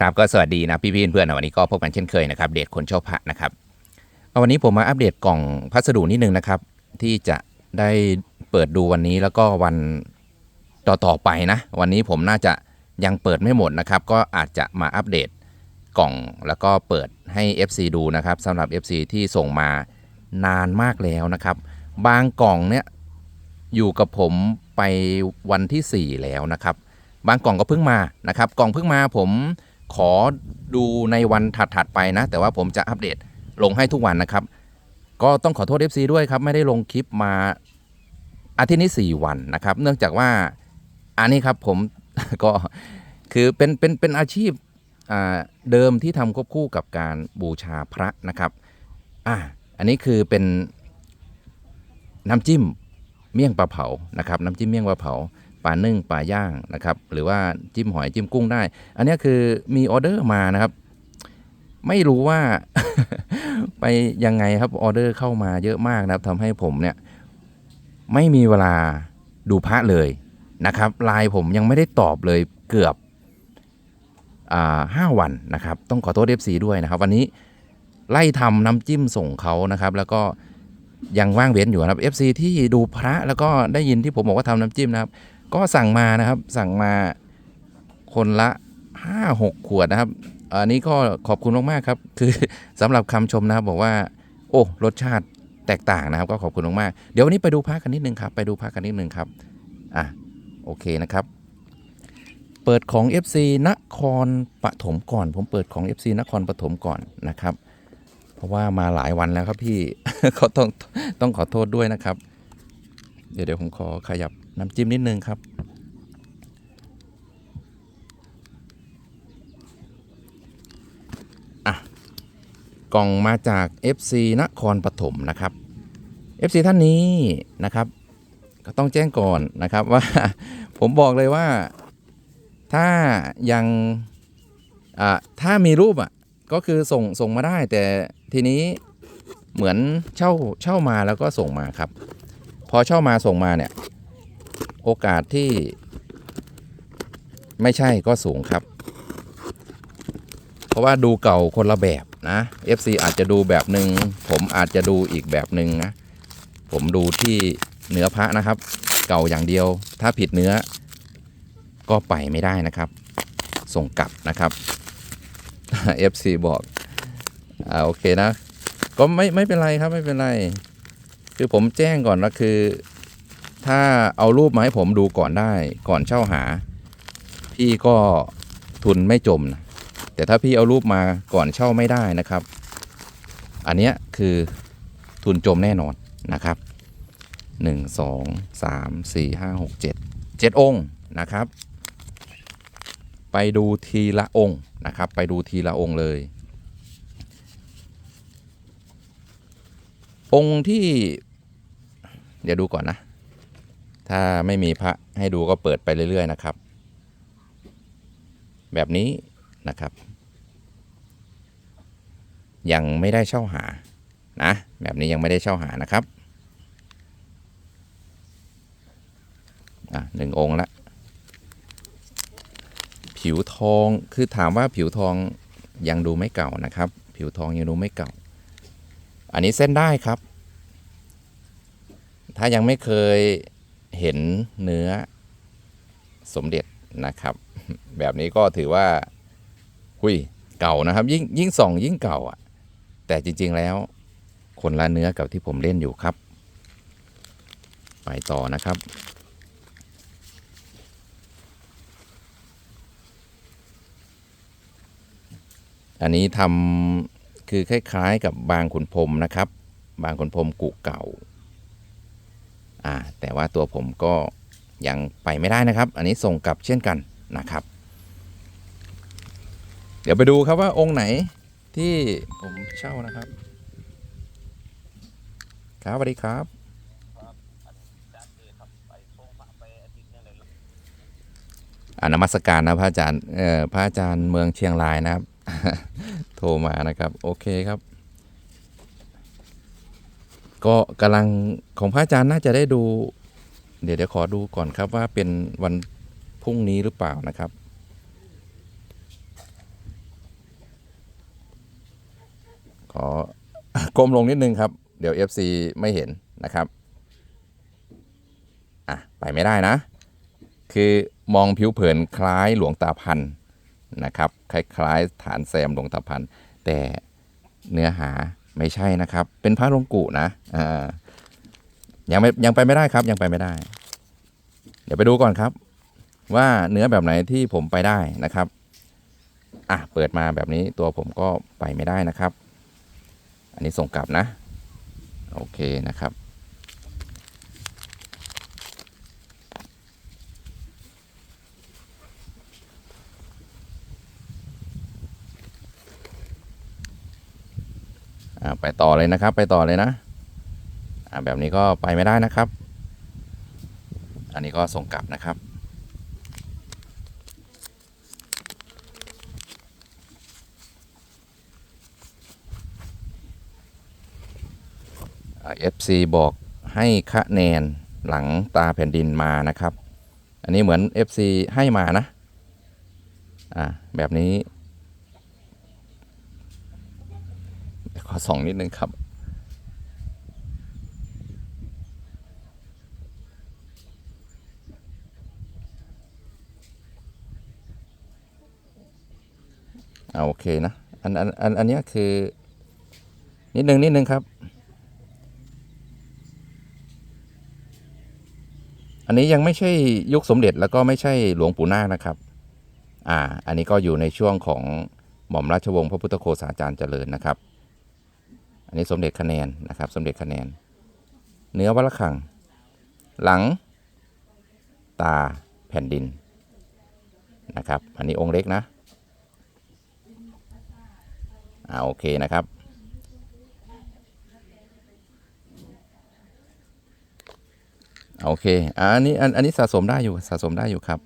ครับก็สวัสดีนะพี่พี่เพื่อนๆวันนี้ก็พบกันเช่นเคยนะครับเดทคนชอบพระนะครับเอาวันนี้ผมมาอัปเดตกล่องพัสดุนิดนึงนะครับ ที่จะได้เปิดดูวันนี้แล้วก็วันต่อๆไปนะ วันนี้ผมน่าจะยังเปิดไม่หมดนะครับ ก็อาจจะมาอัปเดตกล่องแล้วก็เปิดให้ FC ดูนะครับสำหรับ FC ที่ส่งมานานมากแล้วนะครับ บางกล่องเนี่ยอยู่กับผมไปวันที่ 4 แล้วนะครับ บางกล่องก็เพิ่งมานะครับ กล่องเพิ่งมาผม ขอดูในวันถัดๆไปนะ แต่ว่าผมจะอัปเดตลงให้ทุกวันนะครับ ก็ต้องขอโทษ FC ด้วยครับ ไม่ได้ลงคลิปมาอาทิตย์นี้ 4 วันนะครับ เนื่องจากว่าอันนี้ครับผมก็คือเป็นเป็นเป็นอาชีพเดิมที่ทำควบคู่กับการบูชาพระนะครับอ่าอันนี้คือเป็นน้ำจิ้มเมี่ยงปลาเผานะครับ น้ำจิ้มเมี่ยงปลาเผา ปลานึ่งปลาย่างนะครับหรือว่าจิ้มหอยจิ้มกุ้งได้ อันนี้คือมีออเดอร์มานะครับ ไม่รู้ว่าไปยังไงครับออเดอร์เข้ามาเยอะมากนะครับทำให้ผมเนี่ยไม่มีเวลาดูพระเลยนะครับไลน์ผมยังไม่ได้ตอบเลยเกือบอ่าห้าวันนะครับต้องขอโทษ FC ด้วยนะครับ วันนี้ไล่ทำน้ำจิ้มส่งเขานะครับ แล้วก็ยังว่างเว้นอยู่นะครับ FC ที่ดูพระแล้วก็ได้ยินที่ผมบอกว่าทำน้ำจิ้มนะครับ ก็สั่งมานะครับสั่งมาคนละ 5 6 ขวดนะครับ อันนี้ก็ขอบคุณมากๆครับ คือสำหรับคำชมนะครับบอกว่า โอ้รสชาติแตกต่างนะครับ ก็ขอบคุณมากๆเดี๋ยววันนี้ไปดูพระกันนิดนึงครับ ไปดูพระกันนิดนึงครับอะโอเคนะครับ เปิดของ FC นครปฐมก่อน ผมเปิดของ FC นครปฐมก่อนนะครับ เพราะว่ามาหลายวันแล้วครับพี่เขาต้องต้องขอโทษด้วยนะครับ เดี๋ยวเดี๋ยวผมขอขยับ น้ำจิ้มนิดนึงครับ อะ กล่องมาจาก FC นครปฐมนะครับ FC ท่านนี้นะครับ ก็ต้องแจ้งก่อนนะครับว่า ผมบอกเลยว่าถ้ายังอ่าถ้ามีรูปอะก็คือส่งส่งมาได้ แต่ทีนี้เหมือนเช่าเช่ามาแล้วก็ส่งมาครับ พอเช่ามาส่งมาเนี่ย โอกาสที่ไม่ใช่ก็สูงครับ เพราะว่าดูเก่าคนละแบบนะ FC อาจจะดูแบบหนึ่งผมอาจจะดูอีกแบบหนึ่งนะ ผมดูที่เนื้อพระนะครับ เก่าอย่างเดียว ถ้าผิดเนื้อ ก็ไปไม่ได้นะครับ ส่งกลับนะครับ FC บอกอ่าโอเคนะ ก็ไม่ไม่เป็นไรครับไม่เป็นไร คือผมแจ้งก่อนนะคือ ถ้าเอารูปมาให้ผมดูก่อนได้ก่อนเช่าหา พี่ก็ทุนไม่จมนะแต่ถ้าพี่เอารูปมาก่อนเช่าไม่ได้นะครับ อันเนี้ยคือทุนจมแน่นอนนะครับหนึ่งสองสามสี่ห้าหกเจ็ดเจ็ดองค์นะครับ ไปดูทีละองค์นะครับ ไปดูทีละองค์เลย องค์ที่ เดี๋ยวดูก่อนนะ ถ้าไม่มีพระให้ดูก็เปิดไปเรื่อยๆนะครับ แบบนี้นะครับ ยังไม่ได้เช่าหานะ แบบนี้ยังไม่ได้เช่าหานะครับอะหนึ่งองค์ละผิวทองคือถามว่าผิวทองยังดูไม่เก่านะครับ ผิวทองยังดูไม่เก่า อันนี้เส้นได้ครับ ถ้ายังไม่เคย เห็นเนื้อสมเด็จนะครับ แบบนี้ก็ถือว่าหุยเก่านะครับ ยิ่งยิ่งส่องยิ่งเก่าอะ แต่จริง ๆแล้ว คนละเนื้อกับที่ผมเล่นอยู่ครับ ไปต่อนะครับอันนี้ทำคือคล้าย ๆ กับบางขุนพรมนะครับ บางขุนพรมกุเก่า อ่าแต่ว่าตัวผมก็ยังไปไม่ได้นะครับ อันนี้ส่งกลับเช่นกันนะครับ เดี๋ยวไปดูครับว่าองค์ไหนที่ผมเช่านะครับ ครับสวัสดีครับอานมัสการนะพระอาจารย์เออพระอาจารย์เมืองเชียงรายนะครับ โทรมานะครับ โอเคครับ ก็กำลังของพระอาจารย์น่าจะได้ดู เดี๋ยวเดี๋ยวขอดูก่อนครับว่าเป็นวันพรุ่งนี้หรือเปล่านะครับ ขอก้มลงนิดนึงครับ เดี๋ยว FC ไม่เห็นนะครับอะไปไม่ได้นะ คือมองผิวเผินคล้ายหลวงตาพันนะครับ คล้ายๆฐานแซมหลวงตาพันแต่เนื้อหา ไม่ใช่นะครับ เป็นพระลงกุนะอ่ายังไม่ยังไปไม่ได้ครับ ยังไปไม่ได้ เดี๋ยวไปดูก่อนครับ ว่าเนื้อแบบไหนที่ผมไปได้นะครับอะเปิดมาแบบนี้ตัวผมก็ไปไม่ได้นะครับ อันนี้ส่งกลับนะ โอเคนะครับ ไปต่อเลยนะครับ ไปต่อเลยนะแบบนี้ก็ไปไม่ได้นะครับ อันนี้ก็ส่งกลับนะครับเอฟซีบอกให้คะแนนหลังตาแผ่นดินมานะครับ อันนี้เหมือน FC ให้มานะ อ่า แบบนี้ ขอส่องนิดนึงครับ เอาโอเคนะ อันอันอันอันนี้คือ นิดนึงนิดนึงครับ อันนี้ยังไม่ใช่ยุคสมเด็จแล้วก็ไม่ใช่หลวงปู่นาคนะครับ อ่า อันนี้ก็อยู่ในช่วงของหม่อมราชวงศ์พระพุทธโฆษาจารย์เจริญนะครับ นนี้สมเด็จคะแนนนะครับ สมเด็จคะแนน เนื้อวัลคัง หลัง ตาแผ่นดินนะครับ อันนี้องค์เล็กนะอ่าโอเคนะครับ โอเคอะอันนี้อันอันนี้สะสมได้อยู่สะสมได้อยู่ครับ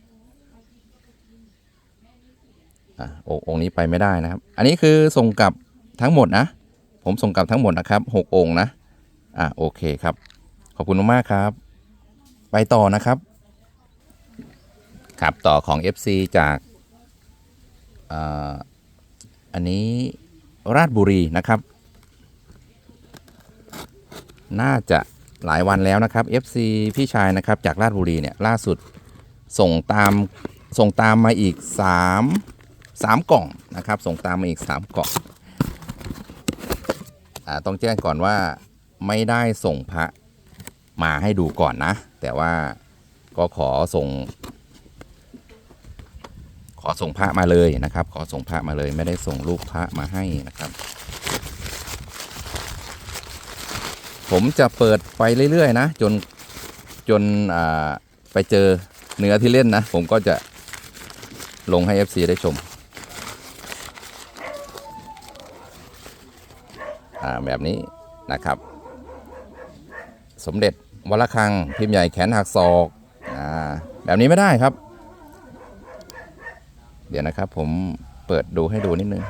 อะองค์องค์นี้ไปไม่ได้นะครับ อันนี้คือส่งกลับทั้งหมดนะ ผมส่งกลับทั้งหมดนะครับหกองค์นะ อะโอเคครับ ขอบคุณมากๆครับ ไปต่อนะครับ ครับต่อของ FC จากอ่าอันนี้ราชบุรีนะครับ น่าจะหลายวันแล้วนะครับ FC พี่ชายนะครับจากราชบุรีเนี่ยล่าสุดส่งตามส่งตามมาอีก 3 3 กล่องนะครับ ส่งตามมาอีก 3 กล่อง ต้องแจ้งก่อนว่าไม่ได้ส่งพระมาให้ดูก่อนนะ แต่ว่าก็ขอส่ง ขอส่งพระมาเลยนะครับ ขอส่งพระมาเลยไม่ได้ส่งรูปพระมาให้นะครับ ผมจะเปิดไปเรื่อยๆนะ จนจนไปเจอเนื้อที่เล่นนะ ผมก็จะลงให้ FC ได้ชมอ่า แบบนี้นะครับ สมเด็จวัลคังพิมพ์ใหญ่แขนหักศอกอ่าแบบนี้ไม่ได้ครับ เดี๋ยวนะครับผมเปิดดูให้ดูนิดนึง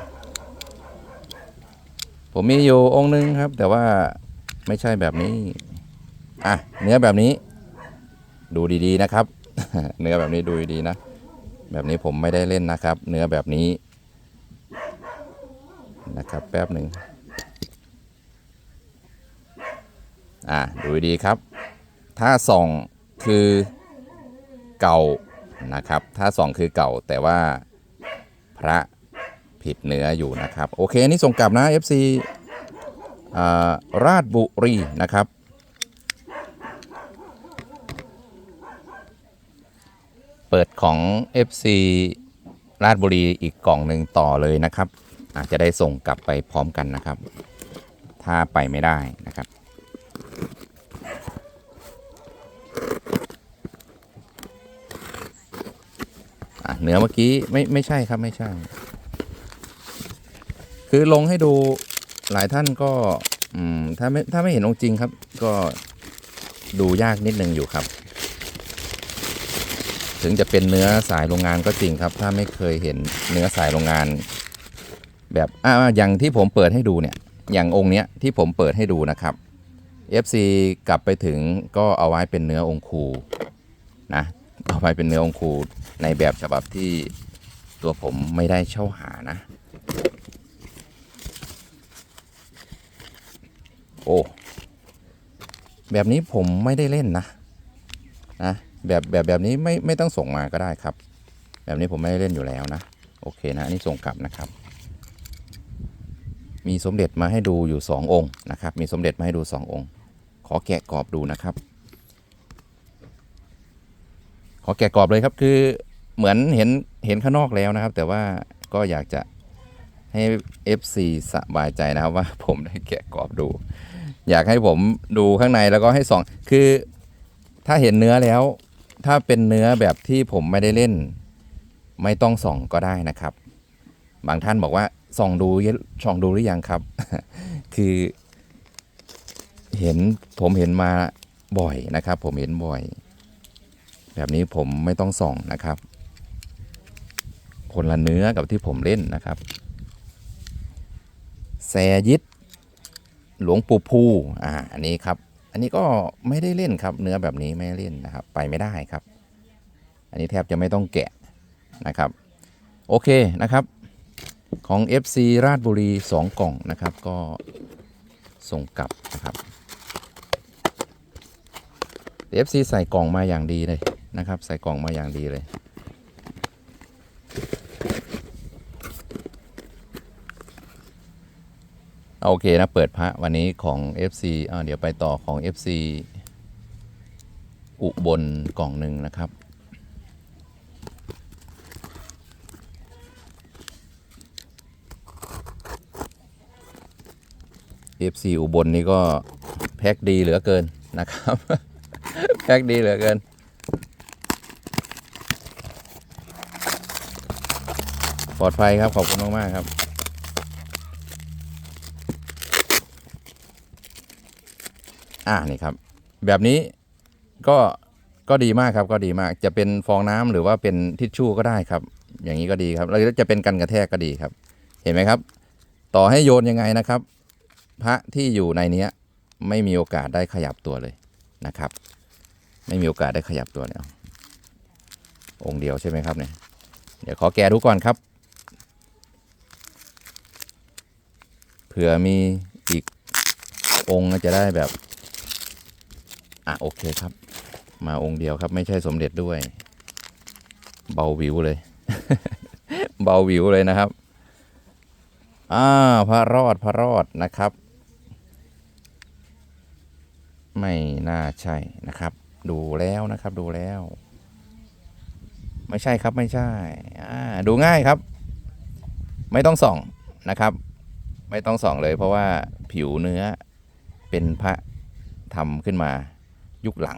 ผมมีอยู่องค์นึงครับ แต่ว่าไม่ใช่แบบนี้ อะ เนื้อแบบนี้ ดูดีๆนะครับ เนื้อแบบนี้ดูดีๆนะ แบบนี้ผมไม่ได้เล่นนะครับ เนื้อแบบนี้นะครับแป๊บหนึ่ง อะดูดีครับ ถ้าส่องคือเก่านะครับ ถ้าส่องคือเก่าแต่ว่าพระผิดเนื้ออยู่นะครับ โอเค นี่ส่งกลับนะ FC าราชบุรีนะครับ เปิดของ FC ราชบุรีอีกกล่องหนึ่งต่อเลยนะครับ อาจจะได้ส่งกลับไปพร้อมกันนะครับ ถ้าไปไม่ได้ นะครับอะเนื้อเมื่อกี้ไม่ไม่ใช่ครับไม่ใช่ คือลงให้ดูหลายท่านก็ อืม ถ้าไม่ถ้าไม่เห็นองค์จริงครับ ก็ดูยากนิดนึงอยู่ครับ ถึงจะเป็นเนื้อสายโรงงานก็จริงครับ ถ้าไม่เคยเห็นเนื้อสายโรงงาน แบบอ่าอย่างที่ผมเปิดให้ดูเนี่ย อย่างองค์เนี้ยที่ผมเปิดให้ดูนะครับ FC กลับไปถึงก็เอาไว้เป็นเนื้อองคูนะ เอาไว้เป็นเนื้อองคูในแบบฉบับที่ตัวผมไม่ได้เช่าหานะ โอ้ แบบนี้ผมไม่ได้เล่นนะ นะ แบบแบบแบบนี้ไม่ไม่ต้องส่งมาก็ได้ครับ แบบนี้ผมไม่ได้เล่นอยู่แล้วนะ โอเคนะอันนี้ส่งกลับนะครับ มีสมเด็จมาให้ดูอยู่สององค์นะครับ มีสมเด็จมาให้ดูสององค์ ขอแกะกรอบดูนะครับ ข อแกะกรอบเลยครับคือเหมือนเห็นเห็นข้างนอกแล้วนะครับ แต่ว่าก็อยากจะให้ FC สบายใจนะครับว่าผมได้แกะกรอบดู อยากให้ผมดูข้างในแล้วก็ให้ส่องคือถ้าเห็นเนื้อแล้ว ถ้าเป็นเนื้อแบบที่ผมไม่ได้เล่น ไม่ต้องส่องก็ได้นะครับ บางท่านบอกว่าส่องดูส่องดูหรือยังครับ คือ เห็นผมเห็นมาบ่อยนะครับ ผมเห็นบ่อย แบบนี้ผมไม่ต้องส่องนะครับ คนละเนื้อกับที่ผมเล่นนะครับ แซยิดหลวงปู่ภูอ่าอันนี้ครับ อันนี้ก็ไม่ได้เล่นครับ เนื้อแบบนี้ไม่เล่นนะครับ ไปไม่ได้ครับ อันนี้แทบจะไม่ต้องแกะนะครับ โอเคนะครับ ของ FC ราชบุรี 2 กล่องนะครับ ก็ส่งกลับนะครับ FC ใส่กล่องมาอย่างดีเลย นะครับ ใส่กล่องมาอย่างดีเลยโอเคนะ เปิดพระวันนี้ของ FC อ่าเดี๋ยวไปต่อของ FC อุบลกล่องหนึ่งนะครับ FC อุบลนี่ก็แพ็คดีเหลือเกินนะครับ แพ็คดีเหลือเกิน ปลอดภัยครับขอบคุณมากๆครับอ่านี่ครับ แบบนี้ก็ก็ดีมากครับก็ดีมากจะเป็นฟองน้ำหรือว่าเป็นทิชชู่ก็ได้ครับ อย่างนี้ก็ดีครับแล้วจะเป็นกันกระแทกก็ดีครับ เห็นไหมครับ ต่อให้โยนยังไงนะครับ พระที่อยู่ในเนี้ยไม่มีโอกาสได้ขยับตัวเลยนะครับ ไม่มีโอกาสได้ขยับตัวเนี่ยองค์เดียวใช่ไหมครับเนี่ยเดี๋ยวขอแกะดูก่อนครับ เผื่อมีอีกองค์จะได้แบบ อะโอเคครับ มาองค์เดียวครับ ไม่ใช่สมเด็จด้วย เบาวิวเลย เบาวิวเลยนะครับอ่าพระรอดพระรอดนะครับ ไม่น่าใช่นะครับ ดูแล้วนะครับ ดูแล้ว ไม่ใช่ครับไม่ใช่อ่าดูง่ายครับ ไม่ต้องส่องนะครับ ไม่ต้องส่องเลยเพราะว่าผิวเนื้อเป็นพระทำขึ้นมายุคหลัง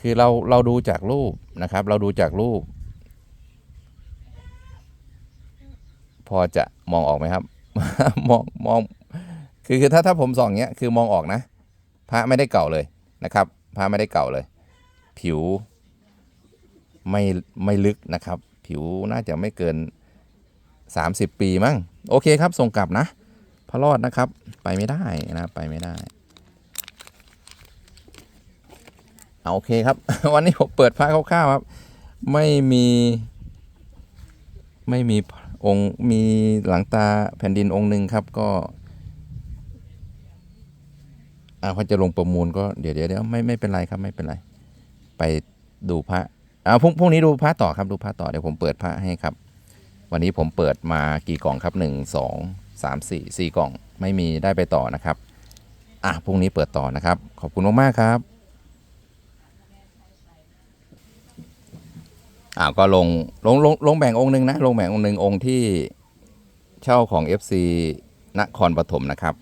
คือเราเราดูจากรูปนะครับ เราดูจากรูป พอจะมองออกไหมครับ มองมองคือคือถ้าถ้าผมส่องเนี้ยคือมองออกนะ พระไม่ได้เก่าเลยนะครับพระไม่ได้เก่าเลย ผิวไม่ไม่ลึกนะครับ ผิวน่าจะไม่เกิน 30 ปีมั้งโอเคครับส่งกลับนะ ระรอดนะครับ ไปไม่ได้นะไปไม่ได้เอาโอเคครับ วันนี้ผมเปิดพระคร่าวๆครับ ไม่มี ไม่มีองค์มีหลังตาแผ่นดินองค์หนึ่งครับก็อ่าเขาจะลงประมูลก็เดี๋ยวเดี๋ยวเดี๋ยวไม่ไม่เป็นไรครับไม่เป็นไร ไปดูพระอ่าพรุ่งพรุ่งนี้ดูพระต่อครับดูพระต่อเดี๋ยวผมเปิดพระให้ครับ วันนี้ผมเปิดมากี่กล่องครับหนึ่งสองสามสี่สี่กล่องไม่มีได้ไปต่อนะครับอะพรุ่งนี้เปิดต่อนะครับ ขอบคุณมากๆครับอ่าก็ลงลงลงลงแบ่งองค์หนึ่งนะลงแบ่งองค์หนึ่งองค์ที่เช่าของ FC นครปฐมนะครับ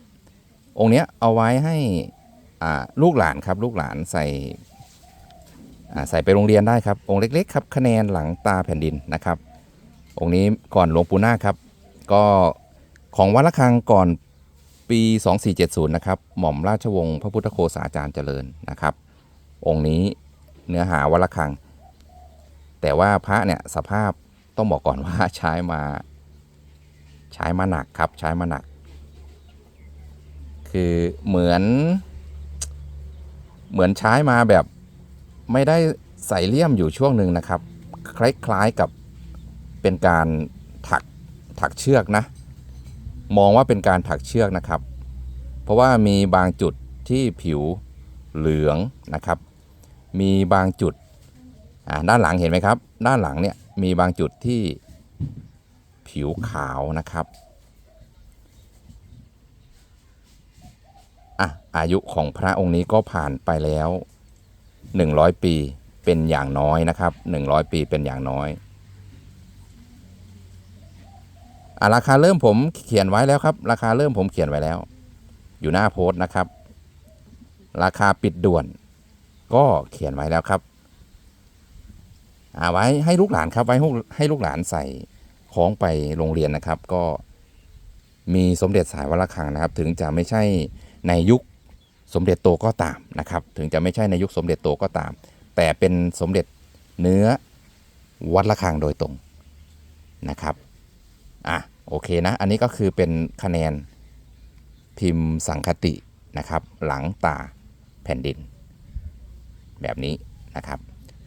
องค์เนี้ยเอาไว้ให้อ่าลูกหลานครับ ลูกหลานใส่อ่าใส่ไปโรงเรียนได้ครับ องค์เล็ก ๆ ครับคะแนนหลังตาแผ่นดินนะครับ องค์นี้ก่อนหลวงปู่นาคครับ ก็ของวัดละคังก่อนปี 2470 นะครับ หม่อมราชวงศ์พระพุทธโฆษาจารย์เจริญนะครับ องค์นี้เนื้อหาวัดละคัง แต่ว่าพระเนี่ยสภาพต้องบอกก่อนว่าใช้มาใช้มาหนักครับใช้มาหนัก คือเหมือน เหมือนใช้มาแบบไม่ได้ใส่เลี่ยมอยู่ช่วงหนึ่งนะครับ คล้ายๆกับ เป็นการถักถักเชือกนะ มองว่าเป็นการถักเชือกนะครับ เพราะว่ามีบางจุดที่ผิวเหลืองนะครับ มีบางจุดด้านหลังเห็นไหมครับ ด้านหลังเนี่ยมีบางจุดที่ผิวขาวนะครับอะอายุของพระองค์นี้ก็ผ่านไปแล้ว 100 ปีเป็นอย่างน้อยนะครับ 100 ปีเป็นอย่างน้อยอะ ราคาเริ่มผมเขียนไว้แล้วครับ ราคาเริ่มผมเขียนไว้แล้ว อยู่หน้าโพสต์นะครับ ราคาปิดด่วน ก็เขียนไว้แล้วครับอาไว้ให้ลูกหลานครับไว้ให้ลูกหลานใส่ของไปโรงเรียนนะครับ ก็มีสมเด็จสายวรคังนะครับ ถึงจะไม่ใช่ในยุคสมเด็จโตก็ตามนะครับ ถึงจะไม่ใช่ในยุคสมเด็จโตก็ตาม แต่เป็นสมเด็จเนื้อวัดระฆังโดยตรงนะครับ อะ โอเคนะ อันนี้ก็คือเป็นคะแนนพิมพ์สังคตินะครับ หลังตาแผ่นดิน แบบนี้นะครับ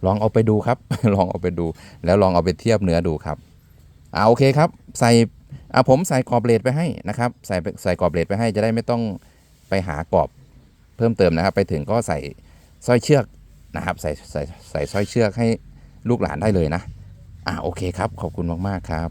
ลองเอาไปดูครับ ลองเอาไปดู แล้วลองเอาไปเทียบเนื้อดูครับอ่าโอเคครับ ใส่อ่าผมใส่กรอบเลดไปให้นะครับ ใส่ใส่กรอบเลดไปให้จะได้ไม่ต้องไปหากรอบเพิ่มเติมนะครับ ไปถึงก็ใส่สร้อยเชือกนะครับใส่ใส่ใส่สร้อยเชือกให้ลูกหลานได้เลยนะ อ่าโอเคครับ ขอบคุณมาก ๆ ครับ